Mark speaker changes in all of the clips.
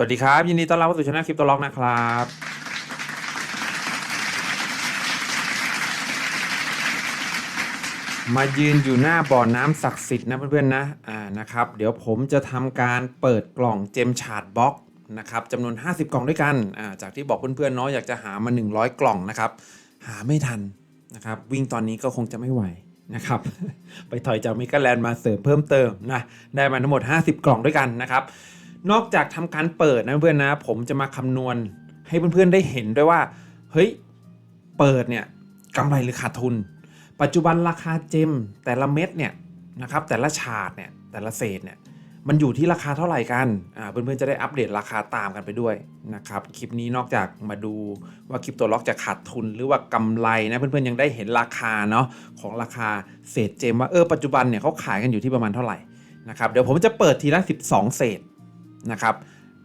Speaker 1: สวัสดีครับ ยินดีต้อนรับเข้าสู่ช่องคลิปตัวล็อกนะครับ มายืนอยู่หน้าบ่อน้ำศักดิ์สิทธิ์นะเพื่อนๆนะอ่านะครับ เดี๋ยวผมจะทำการเปิดกล่องเจมชาร์ดบ็อกนะครับจำนวน 50 กล่องด้วยกันอ่าจากที่บอกเพื่อนๆเนาะอยากจะหามา 100 กล่องนะครับ หาไม่ทันนะครับ วิ่งตอนนี้ก็คงจะไม่ไหวนะครับ ไปถอยจากมิกาแลนด์มาเสริมเพิ่มเติมนะได้มาทั้งหมด 50 กล่องด้วยกันนะครับ นอกจากทำการเปิดนะเพื่อนนะ ผมจะมาคำนวณให้เพื่อนๆได้เห็นด้วยว่า เฮ้ย เปิดเนี่ยกำไรหรือขาดทุน ปัจจุบันราคาเจมแต่ละเม็ดเนี่ยนะครับแต่ละฉาดเนี่ยแต่ละเศษเนี่ยมันอยู่ที่ราคาเท่าไหร่กันอ่าเพื่อนๆจะได้อัปเดตราคาตามกันไปด้วยนะครับ คลิปนี้นอกจากมาดูว่าคลิปตัวล็อกจะขาดทุนหรือว่ากำไรนะเพื่อนๆยังได้เห็นราคาเนาะของราคาเศษเจมว่าเออปัจจุบันเนี่ยเขาขายกันอยู่ที่ประมาณเท่าไหร่นะครับเดี๋ยวผมจะเปิดทีละ 12 เศษ นะครับ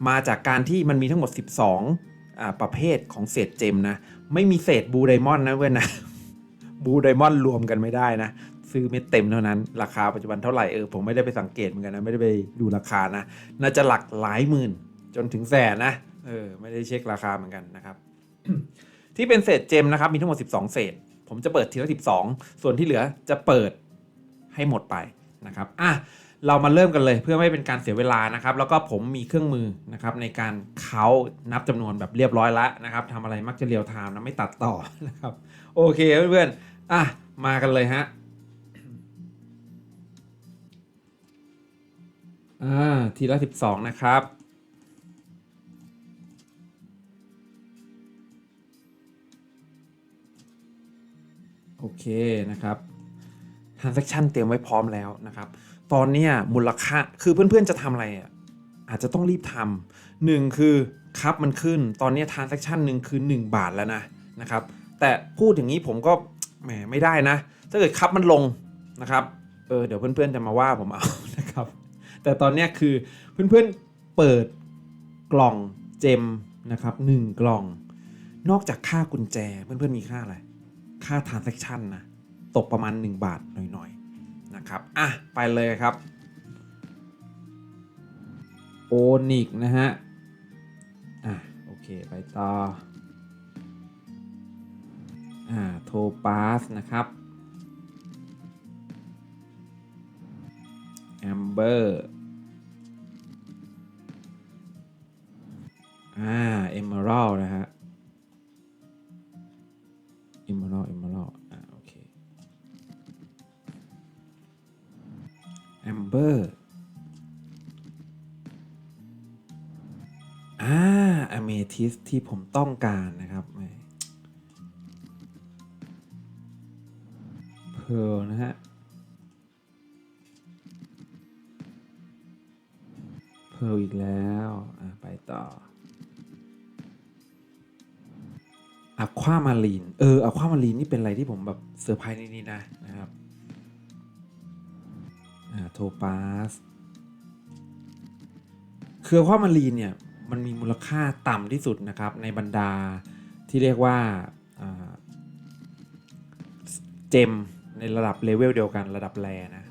Speaker 1: มาจากการที่มันมีทั้งหมด 12อ่าประเภทของเศษเจมนะ ไม่มีเศษบูไดมอนด์นะเว้ยนะ บูไดมอนด์รวมกันไม่ได้นะ ซื้อเม็ดเต็มเท่านั้น ราคาปัจจุบันเท่าไหร่เออผมไม่ได้ไปสังเกตเหมือนกันนะ ไม่ได้ไปดูราคานะ น่าจะหลักหลายหมื่นจนถึงแสนนะ เออ ไม่ได้เช็คราคาเหมือนกันนะครับ ที่เป็นเศษเจมนะครับ มีทั้งหมด 12 เศษ ผมจะเปิดทีละ 12 ส่วนที่เหลือจะเปิดให้หมดไปนะครับ อะ เรามาเริ่มกันเลยเพื่อไม่เป็นการเสียเวลานะครับ แล้วก็ผมมีเครื่องมือนะครับในการเคานับจำนวนแบบเรียบร้อยแล้วนะครับทำอะไรมักจะเรียวไทม์นะไม่ตัดต่อนะครับโอเคเพื่อนๆอะมากันเลยฮะอ่าทีละ 12 นะครับโอเคนะครับ transaction เตรียมไว้พร้อมแล้วนะครับ ตอนเนี้ยมูลค่าคือเพื่อนๆจะทำอะไรอะอาจจะต้องรีบทำหนึ่งคือครับมันขึ้นตอนนี้ย transaction หนึ่งคือ 1 บาทแล้วนะนะครับ แต่พูดอย่างนี้ผมก็แหมไม่ได้นะ ถ้าเกิดครับมันลงนะครับเออเดี๋ยวเพื่อนๆจะมาว่าผมเอานะครับ แต่ตอนนี้คือเพื่อนๆเปิดกล่องเจมนะครับหนึ่งกล่อง นอกจากค่ากุญแจเพื่อนๆมีค่าอะไร ค่า transaction นะตกประมาณ 1 บาทหน่อยๆ นะครับ อะ ไปเลยครับโอนิกนะฮะ อะ โอเค ไปต่อ อ่า โทปาสนะครับแอมเบอร์อ่าเอมเมอรัลนะฮะเอมเมอรัลเอมเมอรัล แอมเบอร์อ่าอเมทิสที่ผมต้องการนะครับเพร์ลนะฮะเพร์ลอีกแล้วอ่าไปต่ออะความารีน เอออะความารีนนี่เป็นอะไรที่ผมแบบเซอร์ไพรส์นิดๆนะนะ โทปาสเคือความารีนเนี่ยมันมีมูลค่าต่ำที่สุดนะครับในบรรดาที่เรียกว่าเจมในระดับเลเวลเดียวกันระดับแรนะ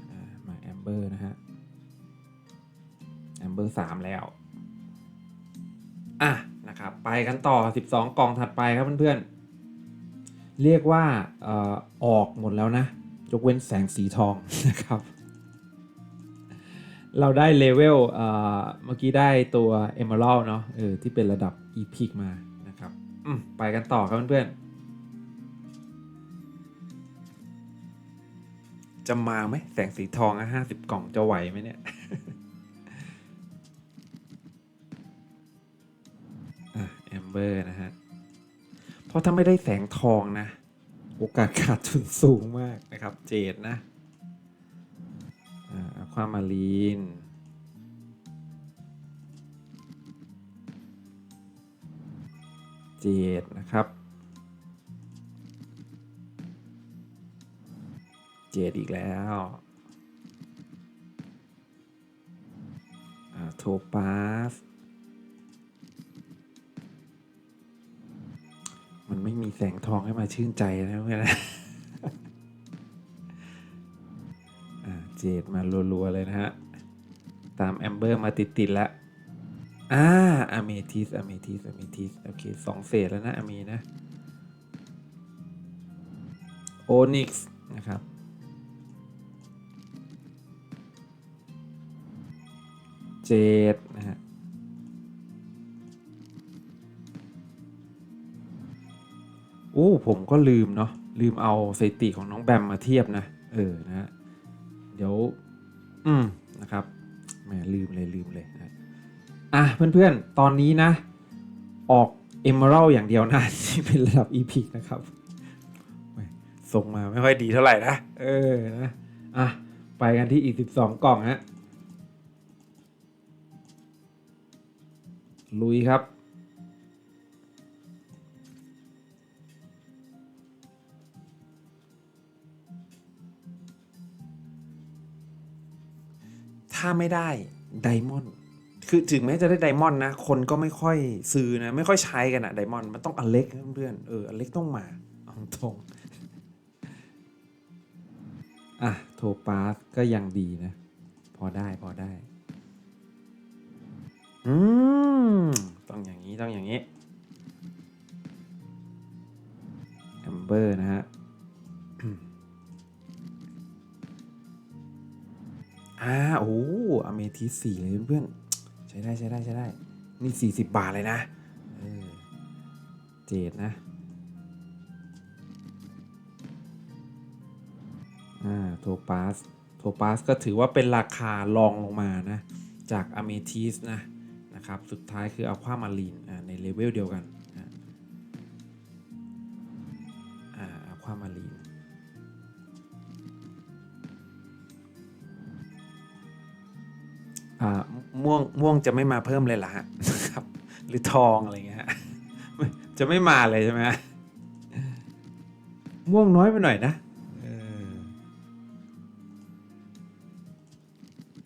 Speaker 1: มาแอมเบอร์นะฮะแอมเบอร์สามแล้วอะนะครับไปกันต่อ 12 กล่องถัดไปครับเพื่อนๆเรียกว่าออออกหมดแล้วนะยกเว้นแสงสีทองนะครับ เราได้เลเวลเมื่อกี้ได้ตัว Emerald เนาะเออที่เป็นระดับ Epic มานะครับอืไปกันต่อครับเพื่อนๆจะมาไหมแสงสีทองอะห้าสิบกล่องจะไหวไหมเนี่ยอะแอมเบอร์นะฮะ เพราะถ้าไม่ได้แสงทองนะ โอกาสขาดทุนสูงมากนะครับ เจดนะ ความมารีน เจดนะครับ เจดอีกแล้วอ่าโทปาสมันไม่มีแสงทองให้มาชื่นใจนะเพื่อน เจดมารัวๆเลยนะฮะ ตามแอมเบอร์มาติดๆแล้วอ่าอเมทิสอเมทิสอเมทิสโอเคสองเศษแล้วนะอเมนะโอนิกส์นะครับ เจดนะฮะโอ้ผมก็ลืมเนาะลืมเอาสถิติของน้องแบมมาเทียบนะ เออนะฮะ ดี๋ยวอืมนะครับแหมลืมเลยลืมเลยนะอะเพื่อนๆ ตอนนี้นะ ออก Emerald อย่างเดียวนะที่เป็นระดับ Epic นะครับแหมส่งมาไม่ค่อยดีเท่าไหร่นะ เออนะอะไปกันที่อีก 12 กล่องฮะลุยครับ ถ้าไม่ได้ไดมอนด์คือถึงแม้จะได้ไดมอนด์นะ คนก็ไม่ค่อยซื้อนะ ไม่ค่อยใช้กันอะไดมอนด์มันต้องอเล็กเพื่อนเอออเล็กต้องมาเอาตรงอะโทปาสก็ยังดีนะ พอได้พอได้ อืม ต้องอย่างนี้ต้องอย่างนี้แอมเบอร์นะฮะ อ่าโอ้อเมทิสสี่เลยเพื่อนๆใช้ได้ใช้ได้ใช้ได้ นี่สี่สิบบาทเลยนะเออเจดนะ อ่าโทปาสโทปาสก็ถือว่าเป็นราคารองลงมานะ จากอเมทิสนะนะครับ สุดท้ายคืออัลความารีนอ่าในเลเวลเดียวกัน ม่วงม่วงจะไม่มาเพิ่มเลยเหรอฮะครับหรือทองอะไรเงี้ยฮะจะไม่มาเลยใช่ไหมม่วงน้อยไปหน่อยนะ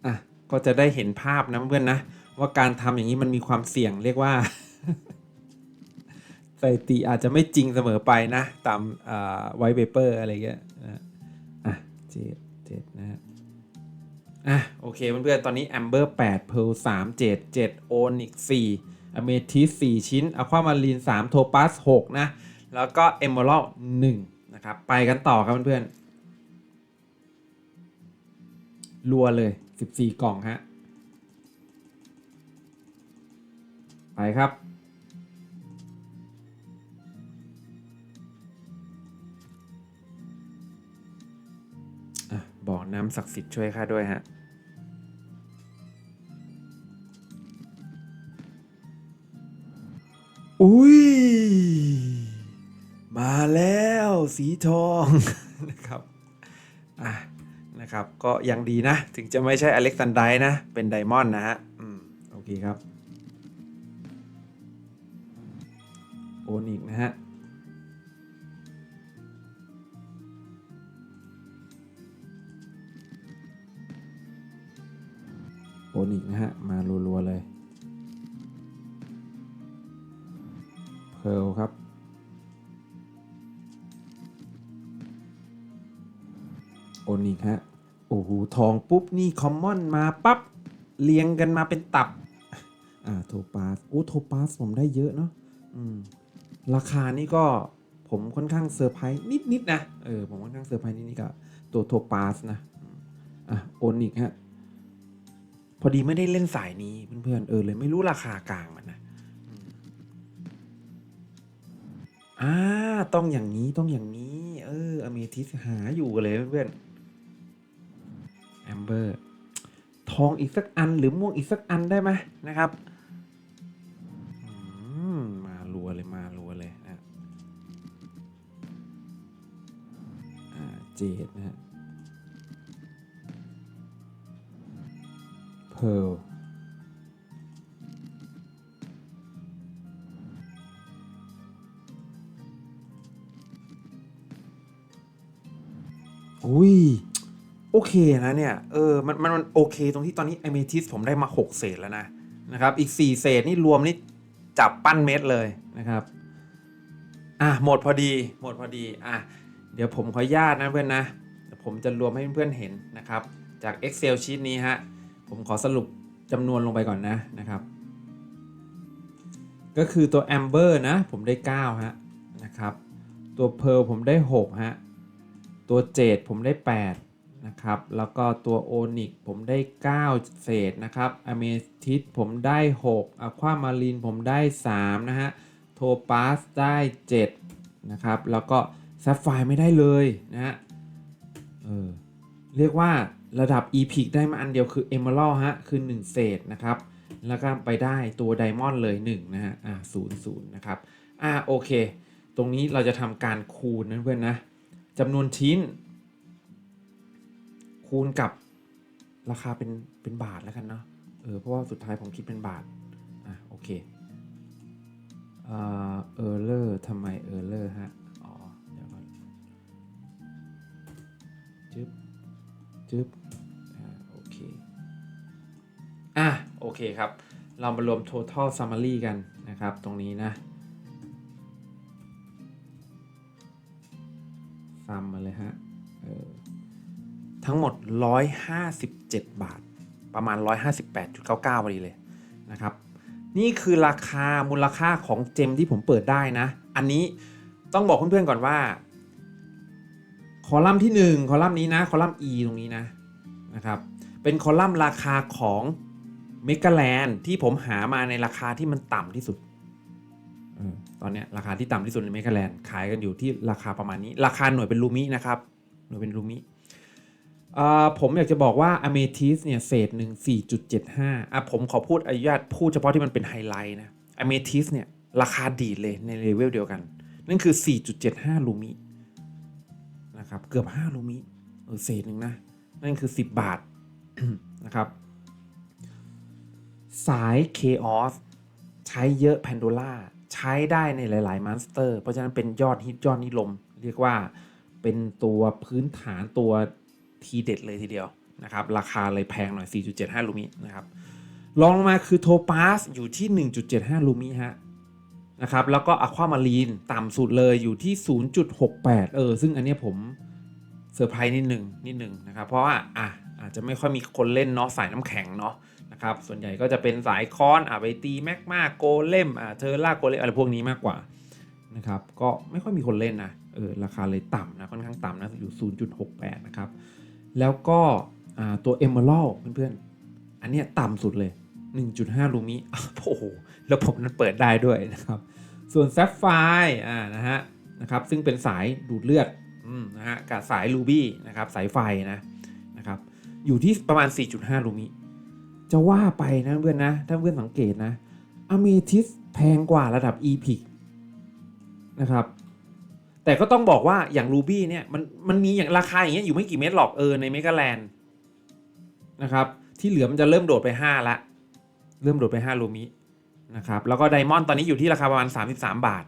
Speaker 1: อะก็จะได้เห็นภาพนะเพื่อนนะว่าการทำอย่างนี้มันมีความเสี่ยงเรียกว่าสถิติอาจจะไม่จริงเสมอไปนะ ตามไวเปเปอร์อะไรเงี้ยนะอะเจ็ดเจ็ดนะฮะ อะโอเคเพื่อนๆตอนนี้ Amber 8 Pearl 3 7 7 Onyx 4 Amethyst 4ชิ้น Aquamarine 3 Topaz 6นะ แล้วก็ Emerald 1นะครับ ไปกันต่อครับเพื่อนๆรัวเลย14กล่องฮะไปครับอะบอกน้ำศักดิ์สิทธิ์ช่วยข้าด้วยฮะ อุ้ย มาแล้วสีทองนะครับอะนะครับ ก็ยังดีนะ ถึงจะไม่ใช่อเล็กซานไดนะ เป็นไดมอนด์นะฮะอืมโอเคครับ โอนิกนะฮะโอนิกนะฮะ มารัวๆเลย พร์ลครับ โอนิกฮะ โอ้โห ทองปุ๊บ นี่คอมมอนมาปั๊บ เรียงกันมาเป็นตับ อ่า โทปาส โอ้ โทปาส ผมได้เยอะเนาะอืม ราคานี่ก็ผมค่อนข้างเซอร์ไพรส์นิดๆนะเออ ผมค่อนข้างเซอร์ไพรส์นิดๆกับตัวโทปาสนะ อะ โอนิกฮะ พอดีไม่ได้เล่นสายนี้เพื่อนๆ เออเลยไม่รู้ราคากลางมันนะ อ่า ต้องอย่างนี้ต้องอย่างนี้ เอออเมทิสหาอยู่กันเลยเพื่อนๆแอมเบอร์ ทองอีกสักอันหรือม่วงอีกสักอันได้ไหมนะครับอืมมารัวเลยมารัวเลยอะอ่าเจดนะฮะเพร์ล อุ้ยโอเคนะเนี่ยเออมันมันมันโอเค ตรงที่ตอนนี้ a อเมทิสผมได้มา 6 เศษแล้วนะนะครับ อีก 4 เศษนี่รวมนี่จับปั้นเม็ดเลยนะครับ อะหมดพอดีหมดพอดีอะเดี๋ยวผมขออนุญาตนะเพื่อนนะเดี๋ยวผมจะรวมให้เพื่อนเห็นนะครับ จาก Excel ชีตนี้ฮะผมขอสรุปจำนวนลงไปก่อนนะนะครับ ก็คือตัว Amber นะ ผมได้ 9 ฮะนะครับ ตัว Pearl ผมได้ 6 ฮะ ตัว Jade ผมได้ 8 นะครับ แล้วก็ตัว Onyx ผมได้ 9 เศษนะครับ Amethyst ผมได้6 Aquamarine ผมได้ 3 นะฮะ Topaz ได้ 7 นะครับ แล้วก็ Sapphire ไม่ได้เลยนะฮะ เออ เรียกว่าระดับ Epic ได้มาอันเดียวคือ Emerald ฮะ คือ 1 เศษนะครับ แล้วก็ไปได้ตัว Diamond เลย 1 นะฮะ อ่า0 0นะครับ อ่าโอเค ตรงนี้เราจะทำการคูณนะเพื่อนนะ จำนวนชิ้น คูณกับราคาเป็นเป็นบาทแล้วกันเนาะเออเพราะว่าสุดท้ายผมคิดเป็นบาทอะโอเคเออเออเลอร์ทำไมเออเลอร์ฮะอ๋อเดี๋ยวก่อนจึ๊บจึ๊บอ่าโอเคอะโอเคครับ เรามารวม total summary กันนะครับ ตรงนี้นะ ซัมมาเลยฮะออทั้งหมด 157 บาท ประมาณ 158.99พอดีเลยนะครับ นี่คือราคามูลค่าของเจมที่ผมเปิดได้นะ อันนี้ต้องบอกเพื่อนๆก่อนว่า คอลัมน์ที่ 1 คอลัมน์นี้นะ คอลัมน์ E ตรงนี้นะนะครับ เป็นคอลัมน์ราคาของเมกาแลนที่ผมหามาในราคาที่มันต่ำที่สุด ตอนนี้ราคาที่ต่ำที่สุดในเมกาแลนด์ขายกันอยู่ที่ราคาประมาณนี้ ราคาหน่วยเป็นลูมินะครับหน่วยเป็นลูมิผมอยากจะบอกว่าอเมทิสเนี่ยเศษหนึ่ง4.75อะผมขอพูดอนุญาตพูดเฉพาะที่มันเป็นไฮไลท์นะอเมทิสเนี่ยราคาดีเลยในเลเวลเดียวกัน นั่นคือ 4.75 ลูมินะครับเกือบ 5 ลูมิเออเศษหนึ่งนะ นั่นคือ 10 บาทนะครับสาย Chaos ใช้เยอะแพนโดล่า ใช้ได้ในหลาย ๆมอนสเตอร์ เพราะฉะนั้นเป็นยอดฮิตยอดนิยมเรียกว่าเป็นตัวพื้นฐานตัวทีเด็ดเลยทีเดียวนะครับ ราคาเลยแพงหน่อย 4.75 ลูมินะครับรองลงมาคือโทปาสอยู่ที่ 1.75 ลูมิฮะนะครับแล้วก็อะความารีนต่ำสุดเลยอยู่ที่ 0.68 เออ ซึ่งอันนี้ผมเซอร์ไพรส์นิดหนึ่งนิดหนึ่งนะครับ เพราะว่าอะ อาจจะไม่ค่อยมีคนเล่นเนาะสายน้ำแข็งเนาะนะครับส่วนใหญ่ก็จะเป็นสายคอนอะไปตีแมกมาโกเลมอะเทอร์ล่าโกเลมอะไรพวกนี้มากกว่านะครับก็ไม่ค่อยมีคนเล่นนะเออราคาเลยต่ำนะค่อนข้างต่ำนะอยู่ 0.68 นะครับ แล้วก็ตัว Emerald เพื่อนๆ อันเนี้ยต่ำสุดเลย 1.5 ลูมิโอ้โหแล้วผมนั้นเปิดได้ด้วยนะครับ ส่วน Sapphire อ่านะฮะนะครับซึ่งเป็นสายดูดเลือดอนะฮะกับสาย Ruby นะครับสายไฟนะ อยู่ที่ประมาณ 4.5 ลูมิ จะว่าไปนะเพื่อนนะ ถ้าเพื่อนสังเกตนะอเมทิสแพงกว่าระดับ e p i c นะครับ แต่ก็ต้องบอกว่าอย่าง Ruby เนี่ยมันมันมีอย่างราคาอย่างเงี้ยอยู่ไม่กี่เม็ดหรอกเออในเมกาแลนด์นะครับที่เหลือมันจะเริ่มโดดไป 5 ละ เริ่มโดดไป 5 ลูมินะครับแล้วก็ไดมอนด์ตอนนี้อยู่ที่ราคาประมาณ 33 บาท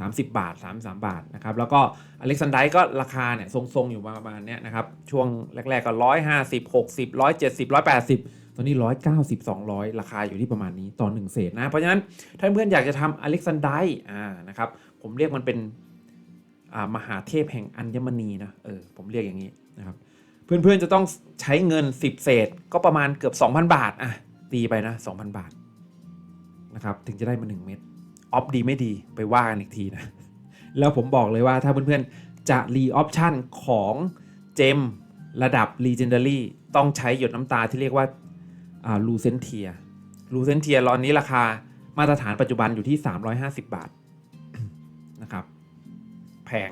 Speaker 1: 30 บาท 33 บาทนะครับแล้วก็อเล็กซานไดก็ราคาเนี่ยทรงๆอยู่ประมาณเนี้ยนะครับช่วงแรก ๆ ก็ 150 60 170 180 ตอนนี้ 190 200 ราคาอยู่ที่ประมาณนี้ต่อ 1 เศษนะเพราะฉะนั้นถ้าเพื่อนอยากจะทำอเล็กซานไดอ่านะครับผมเรียกมันเป็นอ่ามหาเทพแห่งอัญมณีนะเออผมเรียกอย่างนี้นะครับเพื่อนๆจะต้องใช้เงิน 10 เศษก็ประมาณเกือบ 2,000 บาทอะตีไปนะ 2,000 บาทนะครับถึงจะได้มา 1 เม็ด ออฟดีไม่ดีไปว่ากันอีกทีนะ แล้วผมบอกเลยว่าถ้าเพื่อนๆ จะรีออปชันของเจมระดับ Legendary ต้องใช้หยดน้ำตาที่เรียกว่าลูเซนเทียลูเซนเทียตอนนี้ราคามาตรฐานปัจจุบันอยู่ที่ 350 บาทนะครับ แพง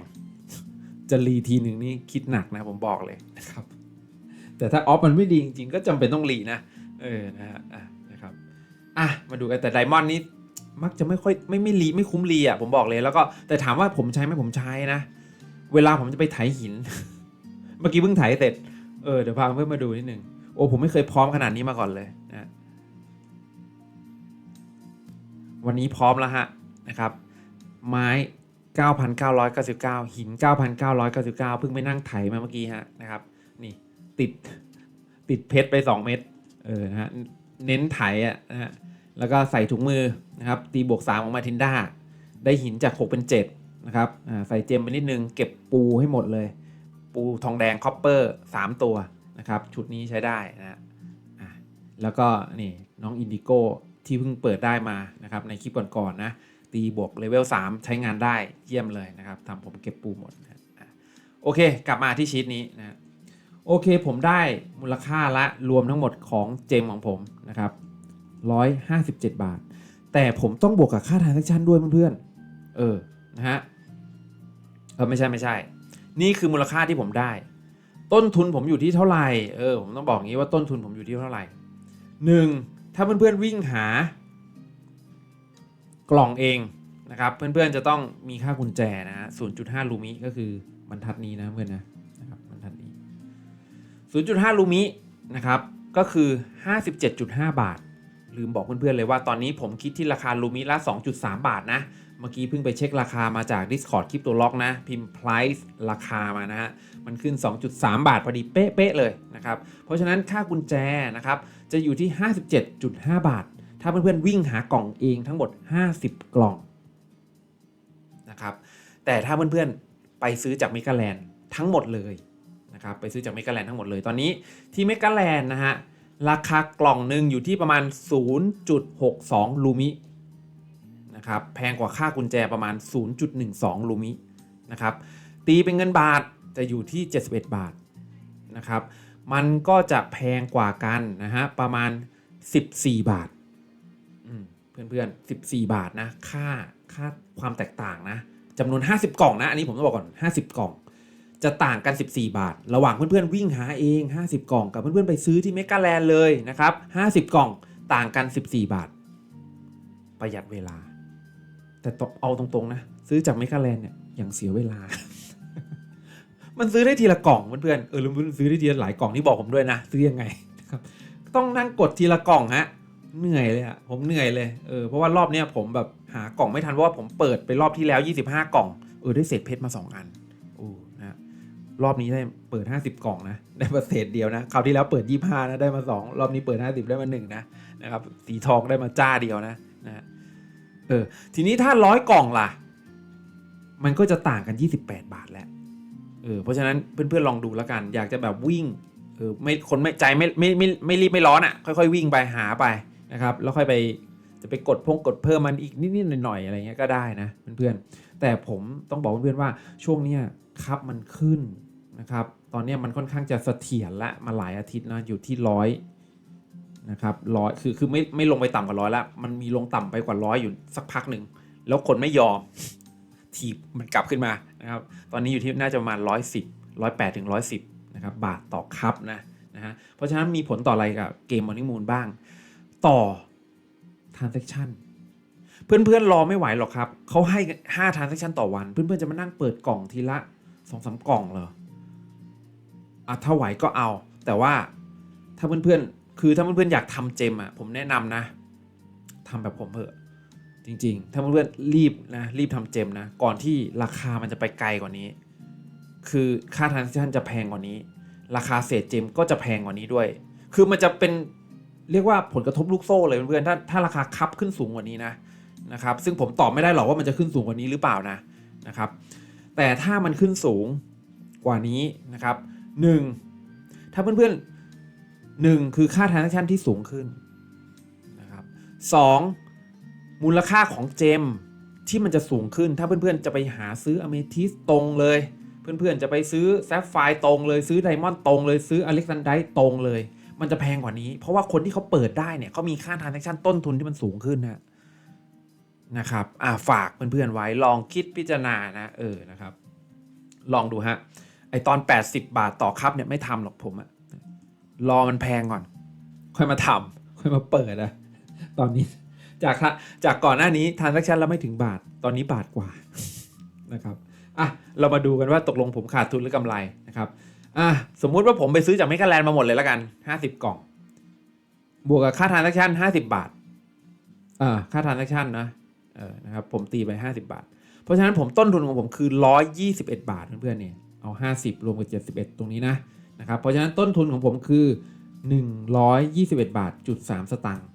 Speaker 1: จะรีทีหนึ่งนี่คิดหนักนะผมบอกเลยนะครับ แต่ถ้าออฟมันไม่ดีจริงๆ ก็จำเป็นต้องรีนะ เออนะฮะอะนะครับ อะ มาดูกันแต่ไดมอนด์นี้ มักจะไม่ค่อยไม่ไม่รีไม่คุ้มรีอะผมบอกเลยแล้วก็แต่ถามว่าผมใช้ไหมผมใช้นะ เวลาผมจะไปไถหิน เมื่อกี้เพิ่งไถเสร็จเออเดี๋ยวพาเพื่อนมาดูนิดนึงโอ้ผมไม่เคยพร้อมขนาดนี้มาก่อนเลยนะวันนี้พร้อมแล้วฮะนะครับ ไม้ 9,999 หิน 9,999 เพิ่งไปนั่งไถมาเมื่อกี้ฮะนะครับนี่ติดติดเพชรไป 2 เม็ดเออนะฮะเน้นไถอะนะฮะ แล้วก็ใส่ถุงมือนะครับตีบวก3ของมาทินด้าได้หินจาก 6 เป็น7นะครับใส่เจมไปนิดนึง เก็บปูให้หมดเลย ปูทองแดงคอปเปอร์3ตัวนะครับชุดนี้ใช้ได้นะแล้วก็นี่น้องอินดิโก้ที่เพิ่งเปิดได้มานะครับในคลิปก่อนๆนะตีบวกเลเวล 3 ใช้งานได้เยี่ยมเลยนะครับทำผมเก็บปูหมดนะอะโอเค กลับมาที่ชีตนี้นะโอเคผมได้มูลค่าละรวมทั้งหมดของเจมของผมนะครับ 157 บาท แต่ผมต้องบวกกับค่า transaction ด้วยเพื่อนๆ เออ นะฮะ เออ ไม่ใช่ไม่ใช่ นี่คือมูลค่าที่ผมได้ ต้นทุนผมอยู่ที่เท่าไหร่ เออ ผมต้องบอกงี้ว่าต้นทุนผมอยู่ที่เท่าไหร่หนึ่งถ้าเพื่อนๆวิ่งหากล่องเองนะครับ เพื่อนๆจะต้องมีค่ากุญแจนะฮะ0.5 ลูมิก็คือบรรทัดนี้นะเพื่อนนะนะครับบรรทัดนี้ 0.5 ลูมินะครับ ก็คือ 57.5 บาท ลืมบอกเพื่อนๆเลยว่าตอนนี้ผมคิดที่ราคาลูมิละ 2.3 บาทนะ เมื่อกี้เพิ่งไปเช็คราคามาจาก Discord คลิปตัวล็อกนะ พิมพ์ price ราคามานะฮะ มันขึ้น 2.3 บาทพอดีเป๊ะๆเลยนะครับ เพราะฉะนั้นค่ากุญแจนะครับ จะอยู่ที่ 57.5 บาท ถ้าเพื่อนๆวิ่งหากล่องเองทั้งหมด 50 กล่องนะครับ แต่ถ้าเพื่อนๆไปซื้อจากเมกาแลนด์ทั้งหมดเลยนะครับ ไปซื้อจากเมกาแลนด์ทั้งหมดเลย ตอนนี้ที่เมกาแลนด์นะฮะ ราคากล่องหนึ่งอยู่ที่ประมาณ 0.62 ลูมินะครับแพงกว่าค่ากุญแจประมาณ 0.12 ลูมินะครับตีเป็นเงินบาทจะอยู่ที่ 71 บาทนะครับมันก็จะแพงกว่ากันนะฮะประมาณ 14 บาทอืมเพื่อนๆ 14 บาทนะ ค่า ค่าความแตกต่างนะจำนวน 50 กล่องนะ อันนี้ผมต้องบอกก่อน 50 กล่อง จะต่างกัน 14 บาท ระหว่างเพื่อนๆวิ่งหาเอง 50 กล่อง กับเพื่อนๆไปซื้อที่เมกาแลนเลยนะครับ 50 กล่องต่างกัน 14 บาท ประหยัดเวลา แต่เอาตรงๆนะ ซื้อจากเมกาแลนเนี่ยอย่างเสียเวลา มันซื้อได้ทีละกล่องเพื่อนๆเออแล้วมันซื้อได้ทีละหลายกล่องที่บอกผมด้วยนะ ซื้อยังไงครับต้องนั่งกดทีละกล่องฮะเหนื่อยเลยอะผมเหนื่อยเลยเออเพราะว่ารอบเนี้ยผมแบบหากล่องไม่ทันเพราะว่าผมเปิดไปรอบที่แล้ว 25 กล่องเออได้เศษเพชรมา 2 อันโอ้น รอบนี้ได้เปิด 50 กล่องนะได้มาเศษเดียวนะคราวที่แล้วเปิด 25นะได้มา 2 รอบนี้เปิด 50 ได้มา1นะนะครับสีทองได้มาจ้าเดียวนะนะเออทีนี้ถ้าร้อยกล่องล่ะ มันก็จะต่างกัน 28 บาทแล้วเออเพราะฉะนั้นเพื่อนๆลองดูแล้วกัน อยากจะแบบวิ่งเออไม่คนไม่ใจไม่ไม่ไม่ไม่รีบไม่ร้อนอะ่ะค่อยๆ วิ่งไปหาไปนะครับแล้วค่อยไปจะไปกดพงกดเพิ่มมันอีกนิดๆหน่อยๆอะไรเงี้ยก็ได้นะเพื่อนๆแต่ผมต้องบอกเพื่อนๆว่าช่วงเนี้ยครับมันขึ้น นะครับ ตอนนี้มันค่อนข้างจะเสถียรละมาหลายอาทิตย์นะอยู่ที่ร้อยนะครับร้อยคือคือไม่ไม่ลงไปต่ำกว่าร้อยละมันมีลงต่ำไปกว่าร้อยอยู่สักพักหนึ่งแล้วคนไม่ยอมถีบมันกลับขึ้นมานะครับตอนนี้อยู่ที่น่าจะประมาณ110 108ถึง110นะครับบาทต่อคัพนะนะฮะเพราะฉะนั้นมีผลต่ออะไรกับเกม Morning Moon บ้าง ต่อ transaction เพื่อนๆรอไม่ไหวหรอกครับเขาให้5 transaction ต่อวัน เพื่อนๆจะมานั่งเปิดกล่องทีละ2-3กล่องเหรอ อะถ้าไหวก็เอา แต่ว่าถ้าเพื่อนๆ คือถ้าเพื่อนๆอยากทำเจมอะผมแนะนำนะทำแบบผมเถอะจริงๆ ถ้าเพื่อนๆรีบนะรีบทำเจมนะ ก่อนที่ราคามันจะไปไกลกว่านี้ คือค่า transaction จะแพงกว่านี้ ราคาเศษเจมก็จะแพงกว่านี้ด้วย คือมันจะเป็นเรียกว่าผลกระทบลูกโซ่เลยเพื่อนๆถ้าถ้าราคาคับขึ้นสูงกว่านี้นะนะครับ ซึ่งผมตอบไม่ได้หรอกว่ามันจะขึ้นสูงกว่านี้หรือเปล่านะนะครับ แต่ถ้ามันขึ้นสูงกว่านี้นะครับ หนึ่งถ้าเพื่อนๆหนึ่งคือค่า transaction ที่สูงขึ้นนะครับสองมูลค่าของเจมที่มันจะสูงขึ้นถ้าเพื่อนๆจะไปหาซื้ออเมทิสตรงเลย เพื่อนๆจะไปซื้อแซฟไฟตรงเลยซื้อไดมอนด์ตรงเลยซื้ออเล็กซานไดตรงเลย มันจะแพงกว่านี้ เพราะว่าคนที่เขาเปิดได้เนี่ยเขามีค่าทราน s ซ c ชันต้นทุนที่มันสูงขึ้นนะนะครับอ่าฝากเพื่อนๆไว้ลองคิดพิจารณานะเออนะครับ ลองดูฮะ ไอตอน 80 บาทต่อครับเนี่ยไม่ทำหรอกผมอะรอมันแพงก่อน ค่อยมาทำค่อยมาเปิดนะตอนนี้จากจากก่อนหน้านี้ทาน a c t ชันแล้วไม่ถึงบาทตอนนี้บาทกว่านะครับอะเรามาดูกันว่าตกลงผมขาดทุนหรือกำไรนะครับอะสมมุติว่าผมไปซื้อจากเมกาแลนด์มาหมดเลยแล้วกัน 50 กล่อง บวกกับค่าทาน a c t ชัน50 บาทอ่าค่าทาน a c t ชันนะเออนะครับผมตีไป 50 บาท เพราะฉะนั้นผมต้นทุนของผมคือ 121 บาทเพื่อนๆเนี่ย เอา 50 รวมกับ 71 ตรงนี้นะนะครับเพราะฉะนั้นต้นทุนของผมคือ 121 บาทจุด3สตางค์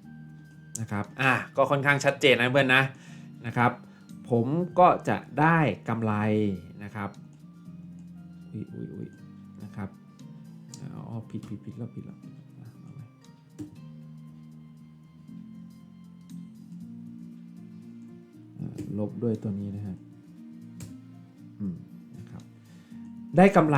Speaker 1: นะครับอะก็ค่อนข้างชัดเจนนะเพื่อนนะนะครับ ผมก็จะได้กำไรนะครับอุ้ยอุ้ยอุ้ยนะครับอ๋อผิดผิดผิดแล้วผิดแล้วลบด้วยตัวนี้นะฮะอืม ได้กำไร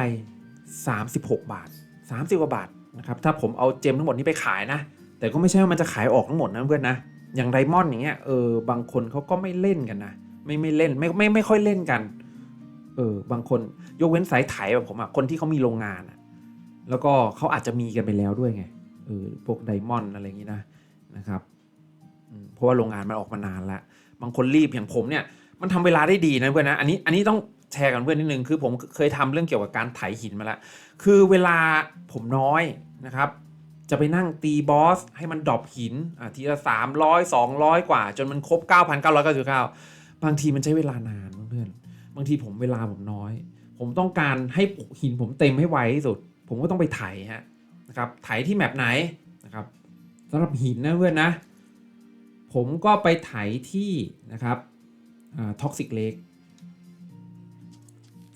Speaker 1: 36 บาท 30กว่าบาทนะครับถ้าผมเอาเจมทั้งหมดนี้ไปขายนะ แต่ก็ไม่ใช่ว่ามันจะขายออกทั้งหมดนะเพื่อนนะอย่างไดมอนด์อย่างเงี้ยเออบางคนเขาก็ไม่เล่นกันนะไม่ไม่เล่นไม่ไม่ไม่ค่อยเล่นกันเออบางคนยกเว้นสายไถแบบผมอะคนที่เขามีโรงงานอะแล้วก็เขาอาจจะมีกันไปแล้วด้วยไงเออพวกไดมอนด์อะไรอย่างงี้นะนะครับเพราะว่าโรงงานมันออกมานานแล้วบางคนรีบอย่างผมเนี่ยมันทำเวลาได้ดีนะเพื่อนนะอันนี้อันนี้ต้อง แชร์กันเพื่อนนิดนึงคือผมเคยทำเรื่องเกี่ยวกับการไถหินมาแล้วคือเวลาผมน้อยนะครับจะไปนั่งตีบอสให้มันดรอปหินอะทีละสามร้อยสองร้อยกว่า จนมันครบ 9,999 บางทีมันใช้เวลานานเพื่อนบางทีผมเวลาผมน้อย ผมต้องการให้หินผมเต็มให้ไวที่สุด ผมก็ต้องไปไถฮะนะครับไถที่แมปไหนนะครับสำหรับหินนะเพื่อนนะ ผมก็ไปไถที่นะครับท็อกซิกเลก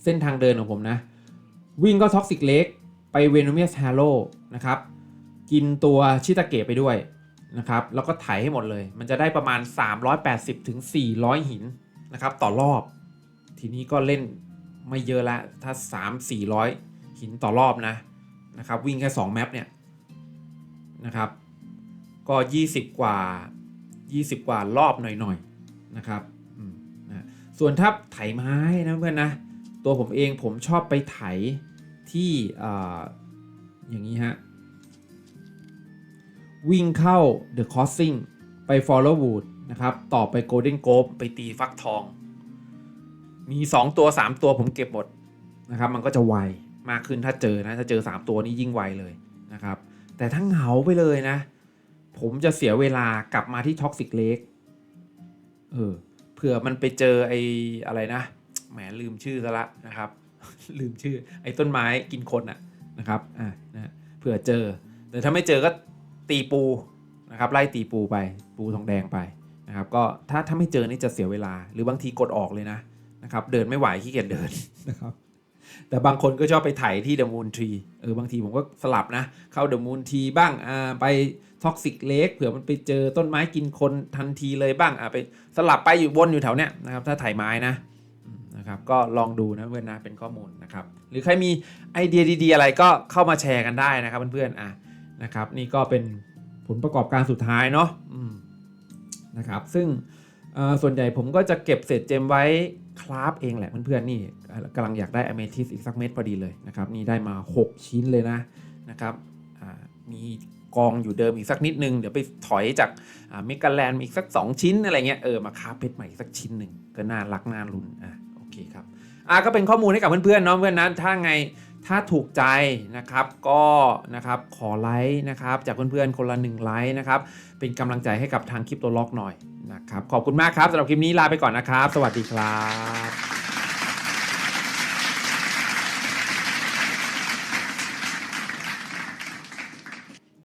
Speaker 1: เส้นทางเดินของผมนะ วิ่งก็ท็อกซิกเลกไปเวน o เมียสฮาโลนะครับ กินตัวชิตาเกะไปด้วยนะครับ แล้วก็ไถให้หมดเลย มันจะได้ประมาณ 380ถึง400หินนะครับ ต่อรอบ ทีนี้ก็เล่นไม่เยอะละ ถ้า 3 400 หินต่อรอบนะนะครับ วิ่งแค่ 2 แมปเนี่ยนะครับ ก็ 20 กว่า 20 กว่ารอบหน่อยๆนะครับอืมนะส่วนถ้าไถไม้นะเพื่อนนะ ตัวผมเองผมชอบไปไถที่ออย่างนี้ฮะ วิ่งเข้า The Crossing ไป Followood นะครับ ต่อไป Golden g o b e ไปตีฟักทอง มี 2 ตัว 3 ตัวผมเก็บหมดนะครับ มันก็จะไวมากขึ้นถ้าเจอนะ ถ้าเจอ 3 ตัวนี้ยิ่งไวเลยนะครับ แต่ถ้าเหงาไปเลยนะ ผมจะเสียเวลากลับมาที่ Toxic Lake เออเผื่อมันไปเจอไอ้อะไรนะ แหมลืมชื่อซะละนะครับ ลืมชื่อ ไอ้ต้นไม้กินคนอะนะครับอ่านะเผื่อเจอ แต่ถ้าไม่เจอก็ตีปูนะครับไล่ตีปูไปปูทองแดงไปนะครับก็ถ้าถ้าไม่เจอนี่จะเสียเวลา หรือบางทีกดออกเลยนะนะครับเดินไม่ไหวขี้เกียจเดินนะครับแต่บางคนก็ชอบไปไถที่เดอะมูนทรีเออบางทีผมก็สลับนะ เข้าเดอะมูนทรีบ้างอ่าไปท็อกซิกเลกเผื่อมันไปเจอต้นไม้กินคนทันทีเลยบ้างอ่าไปสลับไปอยู่วนอยู่แถวเนี้ยนะครับถ้าไถไม้นะ นะครับก็ลองดูนะเพื่อนนะเป็นข้อมูลนะครับหรือใครมีไอเดียดี ๆ อะไรก็เข้ามาแชร์กันได้นะครับเพื่อนๆอะนะครับนี่ก็เป็นผลประกอบการสุดท้ายเนาะนะครับซึ่งส่วนใหญ่ผมก็จะเก็บเศษเจมไว้คราฟเองแหละเพื่อนๆนี่กำลังอยากได้อเมทิสอีกสักเม็ดพอดีเลยนะครับนี่ได้มา 6 ชิ้นเลยนะนะครับมีกองอยู่เดิมอีกสักนิดนึง เดี๋ยวไปถอยจากเมกาแลนด์อีกสัก 2 ชิ้นอะไรเงี้ยเออมาคราฟเพชรใหม่อีกสักชิ้นหนึ่งก็น่ารักน่าลุ้นอะ ครับอะก็เป็นข้อมูลให้กับเพื่อนๆเนาะเพื่อนนะถ้าไงถ้าถูกใจนะครับก็นะครับขอไลค์นะครับจากเพื่อนๆคนละหนึ่งไลค์นะครับเป็นกำลังใจให้กับทางคลิปตัวล็อกหน่อยนะครับขอบคุณมากครับสำหรับคลิปนี้ลาไปก่อนนะครับ สวัสดีครับ